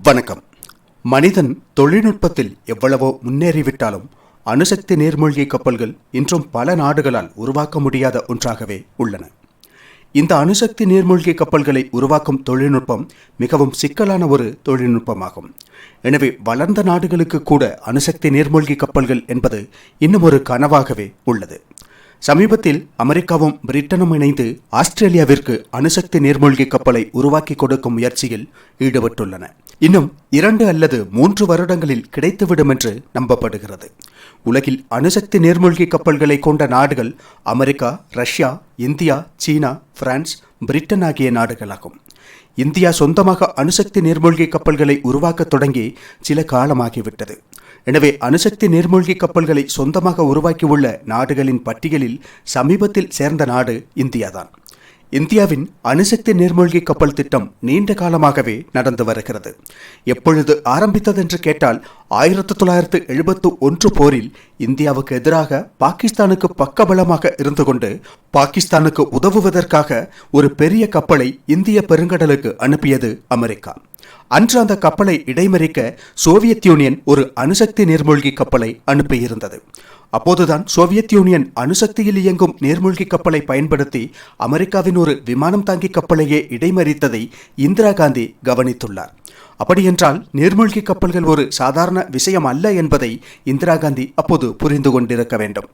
வணக்கம். மனிதன் தொழில்நுட்பத்தில் எவ்வளவோ முன்னேறிவிட்டாலும் அணுசக்தி நீர்மூழ்கி கப்பல்கள் இன்றும் பல நாடுகளால் உருவாக்க முடியாத ஒன்றாகவே உள்ளன. இந்த அணுசக்தி நீர்மூழ்கி கப்பல்களை உருவாக்கும் தொழில்நுட்பம் மிகவும் சிக்கலான ஒரு தொழில்நுட்பமாகும். எனவே வளர்ந்த நாடுகளுக்கு கூட அணுசக்தி நீர்மூழ்கி கப்பல்கள் என்பது இன்னும் ஒரு கனவாகவே உள்ளது. சமீபத்தில் அமெரிக்காவும் பிரிட்டனும் இணைந்து ஆஸ்திரேலியாவிற்கு அணுசக்தி நீர்மூழ்கி கப்பலை உருவாக்கி கொடுக்கும் முயற்சியில் ஈடுபட்டுள்ளன. இன்னும் இரண்டு அல்லது மூன்று வருடங்களில் கிடைத்துவிடும் என்று நம்பப்படுகிறது. உலகில் அணுசக்தி நீர்மூழ்கி கப்பல்களை கொண்ட நாடுகள் America Russia India China France Britain ஆகிய நாடுகளாகும். இந்தியா சொந்தமாக அணுசக்தி நீர்மூழ்கி கப்பல்களை உருவாக்கத் தொடங்கி சில காலமாகிவிட்டது. எனவே அணுசக்தி நீர்மூழ்கி கப்பல்களை சொந்தமாக உருவாக்கியுள்ள நாடுகளின் பட்டியலில் சமீபத்தில் சேர்ந்த நாடு இந்தியாதான். இந்தியாவின் அணுசக்தி நீர்மூழ்கி கப்பல் திட்டம் நீண்ட காலமாகவே நடந்து வருகிறது. எப்பொழுது ஆரம்பித்ததென்று கேட்டால் ஆயிரத்தி தொள்ளாயிரத்து எழுபத்து ஒன்று போரில் இந்தியாவுக்கு எதிராக பாகிஸ்தானுக்கு பக்கபலமாக இருந்து கொண்டு பாகிஸ்தானுக்கு உதவுவதற்காக ஒரு பெரிய கப்பலை இந்திய பெருங்கடலுக்கு அனுப்பியது அமெரிக்கா. அன்று அந்த கப்பலை இடைமறிக்க சோவியத் யூனியன் ஒரு அணுசக்தி நீர்மூழ்கி கப்பலை அனுப்பியிருந்தது. அப்போதுதான் சோவியத் யூனியன் அணுசக்தியில் இயங்கும் நீர்மூழ்கி கப்பலை பயன்படுத்தி அமெரிக்காவின் ஒரு விமானம் தாங்கி கப்பலையே இடைமறித்ததை இந்திரா காந்தி கவனித்துள்ளார். அப்படியென்றால் நீர்மூழ்கி கப்பல்கள் ஒரு சாதாரண விஷயம் அல்ல என்பதை இந்திரா காந்தி அப்போது புரிந்து கொண்டிருக்க வேண்டும்.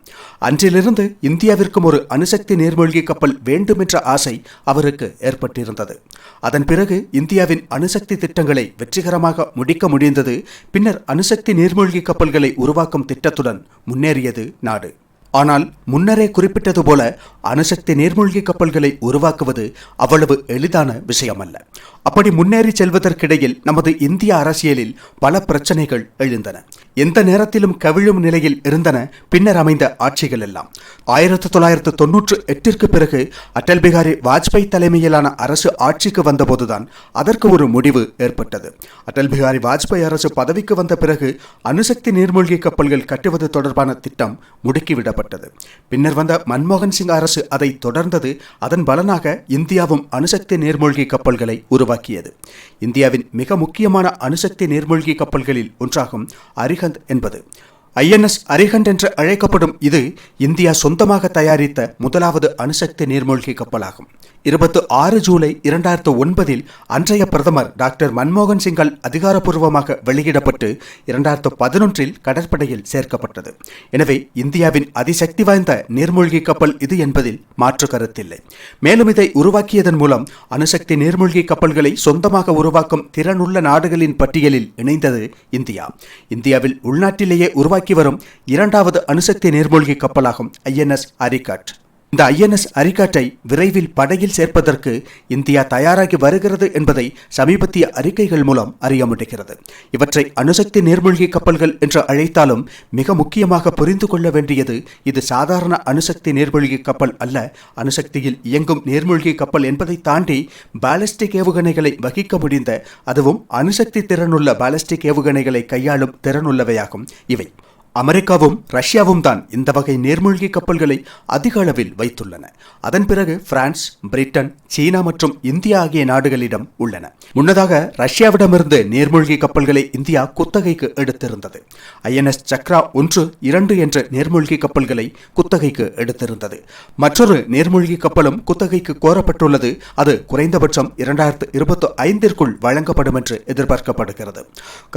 அன்றிலிருந்து இந்தியாவிற்கும் ஒரு அணுசக்தி நீர்மூழ்கி கப்பல் வேண்டும் என்ற ஆசை அவருக்கு ஏற்பட்டிருந்தது. அதன் பிறகு இந்தியாவின் அணுசக்தி திட்டங்களை வெற்றிகரமாக முடிக்க முடிந்தது. பின்னர் அணுசக்தி நீர்மூழ்கி கப்பல்களை உருவாக்கும் திட்டத்துடன் முன்னேறியது நாடு. ஆனால் முன்னரே குறிப்பிட்டது போல அணுசக்தி நீர்மூழ்கி கப்பல்களை உருவாக்குவது அவ்வளவு எளிதான விஷயமல்ல. அப்படி முன்னேறி செல்வதற்கிடையில் நமது இந்திய அரசியலில் பல பிரச்சனைகள் எழுந்தன. எந்த நேரத்திலும் கவிழும் நிலையில் இருந்தன பின்னர் அமைந்த ஆட்சிகள் எல்லாம். ஆயிரத்தி தொள்ளாயிரத்து தொன்னூற்று எட்டிற்கு பிறகு அடல் பிகாரி வாஜ்பாய் தலைமையிலான அரசு ஆட்சிக்கு வந்தபோதுதான் அதற்கு ஒரு முடிவு ஏற்பட்டது. அடல் பிகாரி வாஜ்பாய் அரசு பதவிக்கு வந்த பிறகு அணுசக்தி நீர்மூழ்கி கப்பல்கள் கட்டுவது தொடர்பான திட்டம் முடுக்கிவிடப்பட்டது பின்னர் வந்த மன்மோகன் சிங் அரசு அதை தொடர்ந்தது. அதன் பலனாக இந்தியாவும் அணுசக்தி நீர்மூழ்கி கப்பல்களை உருவாக்கியது. இந்தியாவின் மிக முக்கியமான அணுசக்தி நீர்மூழ்கி கப்பல்களில் ஒன்றாகும் அரிஹந்த் என்பது. ஐஎன்எஸ் அரிஹண்ட் என்று அழைக்கப்படும் இது இந்தியா சொந்தமாக தயாரித்த முதலாவது அணுசக்தி நீர்மூழ்கி கப்பலாகும். இருபத்து ஆறு ஜூலை இரண்டாயிரத்து ஒன்பதில் அன்றைய பிரதமர் டாக்டர் மன்மோகன் சிங்கால் அதிகாரப்பூர்வமாக வெளியிடப்பட்டு இரண்டாயிரத்து பதினொன்றில் கடற்படையில் சேர்க்கப்பட்டது. எனவே இந்தியாவின் அதிசக்தி வாய்ந்த நீர்மூழ்கி கப்பல் இது என்பதில் மாற்று கருத்தில்லை. மேலும் இதை உருவாக்கியதன் மூலம் அணுசக்தி நீர்மூழ்கி கப்பல்களை சொந்தமாக உருவாக்கும் திறனுள்ள நாடுகளின் பட்டியலில் இணைந்தது இந்தியா. இந்தியாவில் உள்நாட்டிலேயே உருவாக்கி வரும் இரண்டாவது அணுசக்தி நீர்மூழ்கி கப்பலாகும் ஐஎன்எஸ் அரிகாட் இந்த ஐஎன்எஸ் அரிகாட்டை விரைவில் படையில் சேர்ப்பதற்கு இந்தியா தயாராகி வருகிறது என்பதை சமீபத்திய அறிக்கைகள் மூலம் அறிய முடிகிறது. இவற்றை அணுசக்தி நீர்மூழ்கி கப்பல்கள் என்று அழைத்தாலும் மிக முக்கியமாக புரிந்து கொள்ள வேண்டியது இது சாதாரண அணுசக்தி நீர்மூழ்கி கப்பல் அல்ல அணுசக்தியில் இயங்கும் நீர்மூழ்கி கப்பல் என்பதை தாண்டி பாலிஸ்டிக் ஏவுகணைகளை வகிக்க முடிந்த அதுவும் அணுசக்தி திறனுள்ள பாலிஸ்டிக் ஏவுகணைகளை கையாளும் திறனுள்ளவையாகும் இவை. அமெரிக்காவும் ரஷ்யாவும் தான் இந்த வகை நீர்மூழ்கி கப்பல்களை அதிக அளவில் வைத்துள்ளன. அதன் பிறகு பிரான்ஸ் பிரிட்டன் சீனா மற்றும் இந்தியா ஆகிய நாடுகளிடம் உள்ளன. முன்னதாக ரஷ்யாவிடமிருந்து நீர்மூழ்கி கப்பல்களை இந்தியா குத்தகைக்கு எடுத்திருந்தது. ஐஎன்எஸ் சக்ரா ஒன்று இரண்டு என்ற நீர்மூழ்கி கப்பல்களை குத்தகைக்கு எடுத்திருந்தது. மற்றொரு நீர்மூழ்கி கப்பலும் குத்தகைக்கு கோரப்பட்டுள்ளது. அது குறைந்தபட்சம் இரண்டாயிரத்து இருபத்தி ஐந்திற்குள் வழங்கப்படும் என்று எதிர்பார்க்கப்படுகிறது.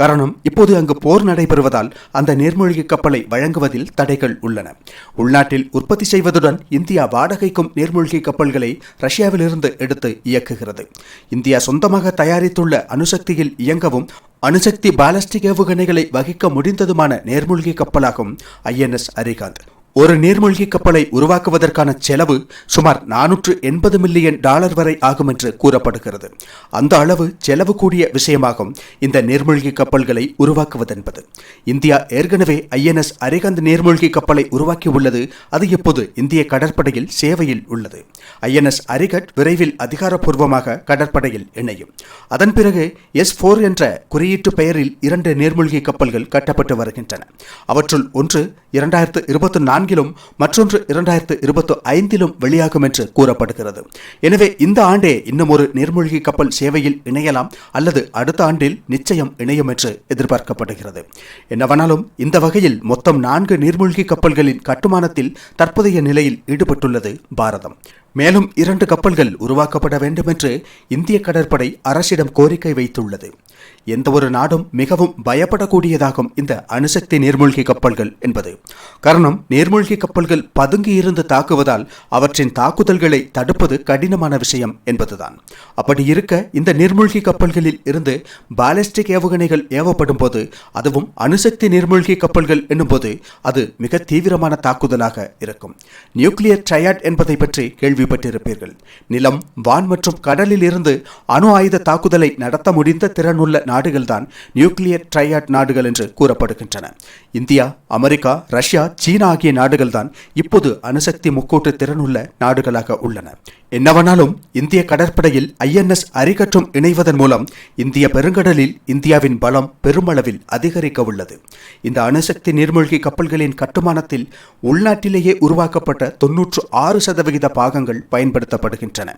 காரணம் இப்போது அங்கு போர் நடைபெறுவதால் அந்த நீர்மூழ்கி கப்பலை வழங்குவதில் தடைகள் உள்ளன. உள்நாட்டில் உற்பத்தி செய்வதுடன் இந்தியா வாடகைக்கும் நீர்மூழ்கி கப்பல்களை ரஷ்யாவிலிருந்து எடுத்து இயக்குகிறது. இந்தியா சொந்தமாக தயாரித்துள்ள அணுசக்தியில் இயங்கவும் அணுசக்தி பாலஸ்டிக் ஏவுகணைகளை வகிக்க முடிந்ததுமான நேர்மூழ்கி கப்பலாகும் ஐஎன்எஸ் அரிகாந்த். ஒரு நீர்மூழ்கி கப்பலை உருவாக்குவதற்கான செலவு சுமார் நானூற்று எண்பது மில்லியன் டாலர் வரை ஆகும் என்று கூறப்படுகிறது. அந்த அளவு செலவு கூடிய விஷயமாகும் இந்த நீர்மூழ்கி கப்பல்களை உருவாக்குவதென்பது. இந்தியா ஏற்கனவே ஐஎன்எஸ் அரிகந்த் நீர்மூழ்கி கப்பலை உருவாக்கியுள்ளது அது இப்போது இந்திய கடற்படையில் சேவையில் உள்ளது. ஐஎன்எஸ் அரிகட் விரைவில் அதிகாரப்பூர்வமாக கடற்படையில் இணையும். அதன் பிறகு எஸ் போர் என்ற குறியீட்டு பெயரில் இரண்டு நீர்மூழ்கி கப்பல்கள் கட்டப்பட்டு வருகின்றன. அவற்றுள் ஒன்று இரண்டாயிரத்து இருபத்தி நான்கு நான்கிலும் மற்றொன்று இரண்டாயிரத்து இருபத்தி ஐந்திலும் வெளியாகும் என்று கூறப்படுகிறது. எனவே இந்த ஆண்டே இன்னும் ஒரு நீர்மூழ்கி கப்பல் சேவையில் இணையலாம் அல்லது அடுத்த ஆண்டில் நிச்சயம் இணையும் என்று எதிர்பார்க்கப்படுகிறது. என்னவனாலும் இந்த வகையில் மொத்தம் நான்கு நீர்மூழ்கி கப்பல்களின் கட்டுமானத்தில் தற்போதைய நிலையில் ஈடுபட்டுள்ளது பாரதம். மேலும் இரண்டு கப்பல்கள் உருவாக்கப்பட வேண்டும் என்று இந்திய கடற்படை அரசிடம் கோரிக்கை வைத்துள்ளது. எந்த ஒரு நாடும் மிகவும் பயப்படக்கூடியதாகும் இந்த அணுசக்தி நீர்மூழ்கி கப்பல்கள் என்பது. காரணம் நீர்மூழ்கி கப்பல்கள் பதுங்கி இருந்து தாக்குவதால் அவற்றின் தாக்குதல்களை தடுப்பது கடினமான விஷயம் என்பதுதான். அப்படி இருக்க இந்த நீர்மூழ்கி கப்பல்களில் இருந்து பாலிஸ்டிக் ஏவுகணைகள் ஏவப்படும் போது அதுவும் அணுசக்தி நீர்மூழ்கி கப்பல்கள் என்னும்போது அது மிக தீவிரமான தாக்குதலாக இருக்கும். நியூக்ளியர் ட்ரையாட் என்பதை பற்றி கேள்விப்பட்டிருப்பீர்கள். நிலம் வான் மற்றும் கடலில் இருந்து அணு ஆயுத தாக்குதலை நடத்த முடிந்த திறனுள்ள நாடுகள்தான் நியூக்ளியர் ட்ரையாட் நாடுகள் என்று கூறப்படுகின்றன. இந்தியா அமெரிக்கா ரஷ்யா சீனா ஆகிய நாடுகள்தான் இப்போது அணுசக்தி முக்கூட்டு திறனுள்ள நாடுகளாக உள்ளன. என்னவனாலும் இந்திய கடற்படையில் ஐஎன்எஸ் அரிகற்றும் இணைவதன் மூலம் இந்திய பெருங்கடலில் இந்தியாவின் பலம் பெருமளவில் அதிகரிக்க உள்ளது இந்த அணுசக்தி நீர்மூழ்கி கப்பல்களின் கட்டுமானத்தில் உள்நாட்டிலேயே உருவாக்கப்பட்ட தொன்னூற்று ஆறு சதவிகித பாகங்கள் பயன்படுத்தப்படுகின்றன.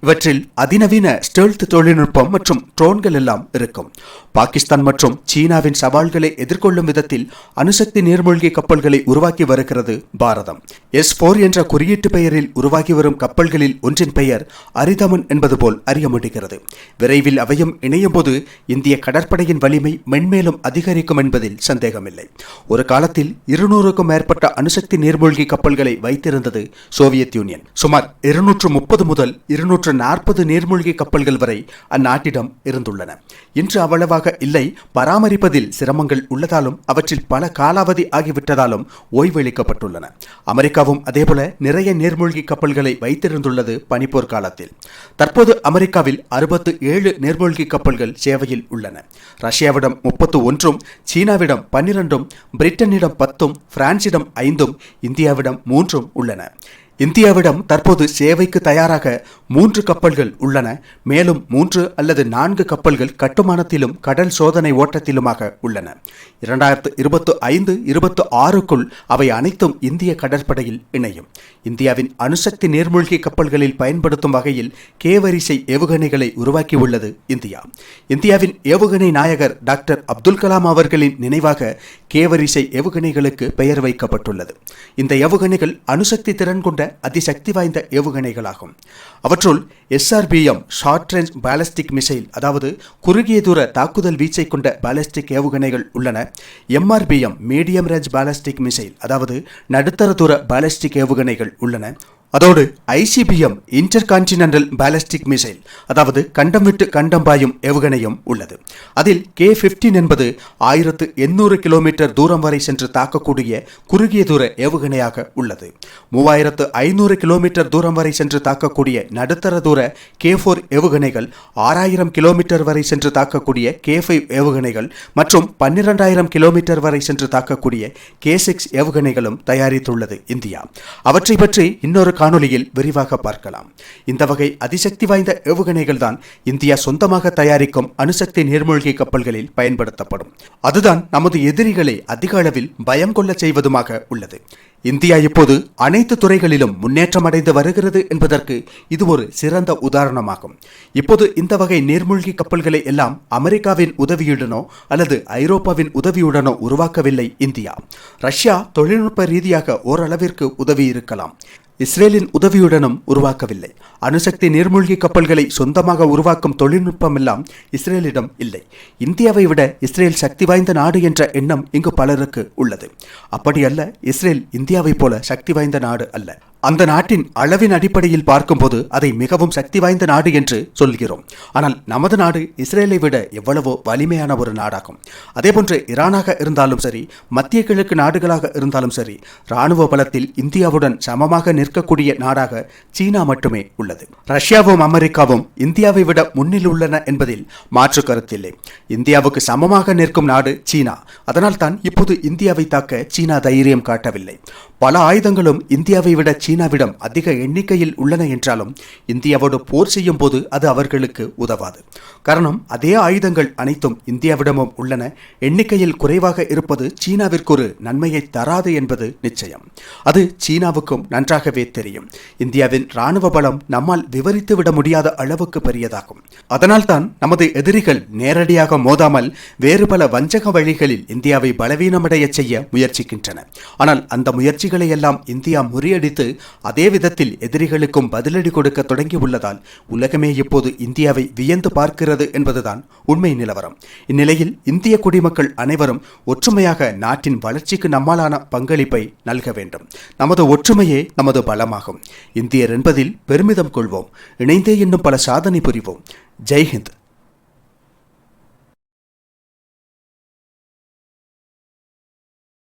இவற்றில் அதிநவீன ஸ்டெல்த் தொழில்நுட்பம் மற்றும் ட்ரோன்கள் எல்லாம் இருக்கும். பாகிஸ்தான் மற்றும் சீனாவின் சவால்களை எதிர்கொள்ளும் விதத்தில் அணுசக்தி நீர்மூழ்கி கப்பல்களை உருவாக்கி வருகிறது பாரதம். எஸ் போர் என்ற குறியீட்டு பெயரில் உருவாகி வரும் கப்பல்களில் ஒன்று அவற்றின் பெயர் அரிதமன் என்பது போல் அறிய முடிகிறது விரைவில் அவையும் இணையும் போது இந்திய கடற்படையின் வலிமை மென்மேலும் அதிகரிக்கும் என்பதில் சந்தேகமில்லை. ஒரு காலத்தில் இருநூறுக்கும் மேற்பட்ட அணுசக்தி நீர்மூழ்கி கப்பல்களை வைத்திருந்தது சோவியத் யூனியன். சுமார் இருநூற்று முப்பது முதல் இருநூற்று நாற்பது நீர்மூழ்கி கப்பல்கள் வரை அந்நாட்டிடம் இருந்துள்ளன. இன்று அவ்வளவாக இல்லை. பராமரிப்பதில் சிரமங்கள் உள்ளதாலும் அவற்றில் பல காலாவதி ஆகிவிட்டதாலும் ஓய்வளிக்கப்பட்டுள்ளன. அமெரிக்காவும் அதேபோல நிறைய நீர்மூழ்கி கப்பல்களை வைத்திருந்துள்ளது பனிப்போர் காலத்தில். தற்போது அமெரிக்காவில் அறுபத்து ஏழு நீர்மூழ்கி கப்பல்கள் சேவையில் உள்ளன. ரஷ்யாவிடம் முப்பத்து ஒன்றும் சீனாவிடம் பன்னிரண்டும் பிரிட்டனிடம் பத்தும் பிரான்சிடம் ஐந்தும் இந்தியாவிடம் மூன்றும் உள்ளன. இந்தியாவிடம் தற்போது சேவைக்கு தயாராக மூன்று கப்பல்கள் உள்ளன. மேலும் மூன்று அல்லது நான்கு கப்பல்கள் கட்டுமானத்திலும் கடல் சோதனை ஓட்டத்திலுமாக உள்ளன. இரண்டாயிரத்து இருபத்து ஐந்து இருபத்து ஆறுக்குள் அவை அனைத்தும் இந்திய கடற்படையில் இணையும். இந்தியாவின் அணுசக்தி நீர்மூழ்கி கப்பல்களில் பயன்படுத்தும் வகையில் கேவரிசை ஏவுகணைகளை உருவாக்கியுள்ளது இந்தியா. இந்தியாவின் ஏவுகணை நாயகர் டாக்டர் அப்துல் கலாம் அவர்களின் நினைவாக கேவரிசை ஏவுகணைகளுக்கு பெயர் வைக்கப்பட்டுள்ளது. இந்த ஏவுகணைகள் அணுசக்தி திறன் கொண்ட அதிசக்தி வாய்ந்த ஏவுகணைகளாகும். அவற்றுள் SRBM short range ballistic missile அதாவது குறுகிய தூர தாக்குதல் வீச்சை கொண்ட பாலிஸ்டிக் ஏவுகணைகள் உள்ளன. MRBM medium range ballistic missile அதாவது நடுத்தர தூர பாலஸ்டிக் ஏவுகணைகள் உள்ளன. அதோடு ICBM intercontinental ballistic missile அதாவது கண்டம் விட்டு கண்டம் பாயும் ஏவுகணையும் உள்ளது. அதில் கே பிப்டீன் என்பது ஆயிரத்து எண்ணூறு கிலோமீட்டர் தூரம் வரை சென்று தாக்கக்கூடிய குறுகிய தூர ஏவுகணையாக உள்ளது. மூவாயிரத்து ஐநூறு கிலோமீட்டர் தூரம் வரை சென்று தாக்கக்கூடிய நடுத்தர தூர கே ஃபோர் ஏவுகணைகள் ஆறாயிரம் கிலோமீட்டர் வரை சென்று தாக்கக்கூடிய கே ஃபைவ் ஏவுகணைகள் மற்றும் பன்னிரெண்டாயிரம் கிலோமீட்டர் வரை சென்று தாக்கக்கூடிய கே சிக்ஸ் ஏவுகணைகளும் தயாரித்துள்ளது இந்தியா. அவற்றை பற்றி இன்னொரு காணொலியில் விரிவாக பார்க்கலாம். இந்த வகை அதிசக்தி வாய்ந்த ஏவுகணைகள் தான் இந்தியா சொந்தமாக தயாரிக்கும் அணுசக்தி நீர்மூழ்கி கப்பல்களில் பயன்படுத்தப்படும். அதுதான் நமது எதிரிகளை அதிக அளவில் பயம் கொள்ள செய்வதுமாக உள்ளது. இந்தியா இப்போது அனைத்து துறைகளிலும் முன்னேற்றம் அடைந்து வருகிறது என்பதற்கு இது ஒரு சிறந்த உதாரணமாகும். இப்போது இந்த வகை நீர்மூழ்கி கப்பல்களை எல்லாம் அமெரிக்காவின் உதவியுடனோ அல்லது ஐரோப்பாவின் உதவியுடனோ உருவாக்கவில்லை இந்தியா. ரஷ்யா தொழில்நுட்ப ரீதியாக ஓரளவிற்கு உதவி இருக்கலாம் இஸ்ரேலின் உதவியுடனும் உருவாக்கவில்லை. அணுசக்தி நீர்மூழ்கி கப்பல்களை சொந்தமாக உருவாக்கும் தொழில்நுட்பம் எல்லாம் இஸ்ரேலிடம் இல்லை. இந்தியாவை விட இஸ்ரேல் சக்தி வாய்ந்த நாடு என்ற எண்ணம் இங்கு பலருக்கு உள்ளது. அப்படியல்ல இஸ்ரேல் இந்தியாவைப் போல சக்தி வாய்ந்த நாடு அல்ல. அந்த நாட்டின் அளவின் அடிப்படையில் பார்க்கும்போது அதை மிகவும் சக்தி வாய்ந்த நாடு என்று சொல்கிறோம். ஆனால் நமது நாடு இஸ்ரேலை விட எவ்வளவோ வலிமையான ஒரு நாடாகும். அதேபோன்று ஈரானாக இருந்தாலும் சரி மத்திய கிழக்கு நாடுகளாக இருந்தாலும் சரி இராணுவ பலத்தில் இந்தியாவுடன் சமமாக நிற்கக்கூடிய நாடாக சீனா மட்டுமே உள்ளது. ரஷ்யாவும் அமெரிக்காவும் இந்தியாவை விட முன்னில் உள்ளன என்பதில் மாற்று கருத்தில்லை. இந்தியாவுக்கு சமமாக நிற்கும் நாடு சீனா. அதனால் தான் இப்போது இந்தியாவை தாக்க சீனா தைரியம் காட்டவில்லை. பல ஆயுதங்களும் இந்தியாவை விட சீனாவிடம் அதிக எண்ணிக்கையில் உள்ளன என்றாலும் இந்தியாவோடு போர் செய்யும் போது அது அவர்களுக்கு உதவாது. காரணம் அதே ஆயுதங்கள் அனைத்தும் இந்தியாவிடமும் உள்ளன. எண்ணிக்கையில் குறைவாக இருப்பது சீனாவிற்கு ஒரு நன்மையை தராது என்பது நிச்சயம். அது சீனாவுக்கும் நன்றாகவே தெரியும். இந்தியாவின் ராணுவ பலம் நம்மால் விவரித்து விட முடியாத அளவுக்கு பெரியதாகும். அதனால்தான் நமது எதிரிகள் நேரடியாக மோதாமல் வேறு பல வஞ்சக வழிகளில் இந்தியாவை பலவீனமடைய செய்ய முயற்சிக்கின்றன. ஆனால் அந்த முயற்சிகள் எல்லாம் இந்தியா முறியடித்து அதே விதத்தில் எதிரிகளுக்கும் பதிலடி கொடுக்க தொடங்கியுள்ளதால் உலகமே இப்போது இந்தியாவை வியந்து பார்க்கிறது என்பதுதான் உண்மை நிலவரம். இந்நிலையில் இந்திய குடிமக்கள் அனைவரும் ஒற்றுமையாக நாட்டின் வளர்ச்சிக்கு நம்மாலான பங்களிப்பை நல்க வேண்டும். நமது ஒற்றுமையே நமது பலமாகும். இந்தியர் என்பதில் பெருமிதம் கொள்வோம். இணைந்தே இன்னும் பல சாதனை புரிவோம். ஜெய்ஹிந்த்.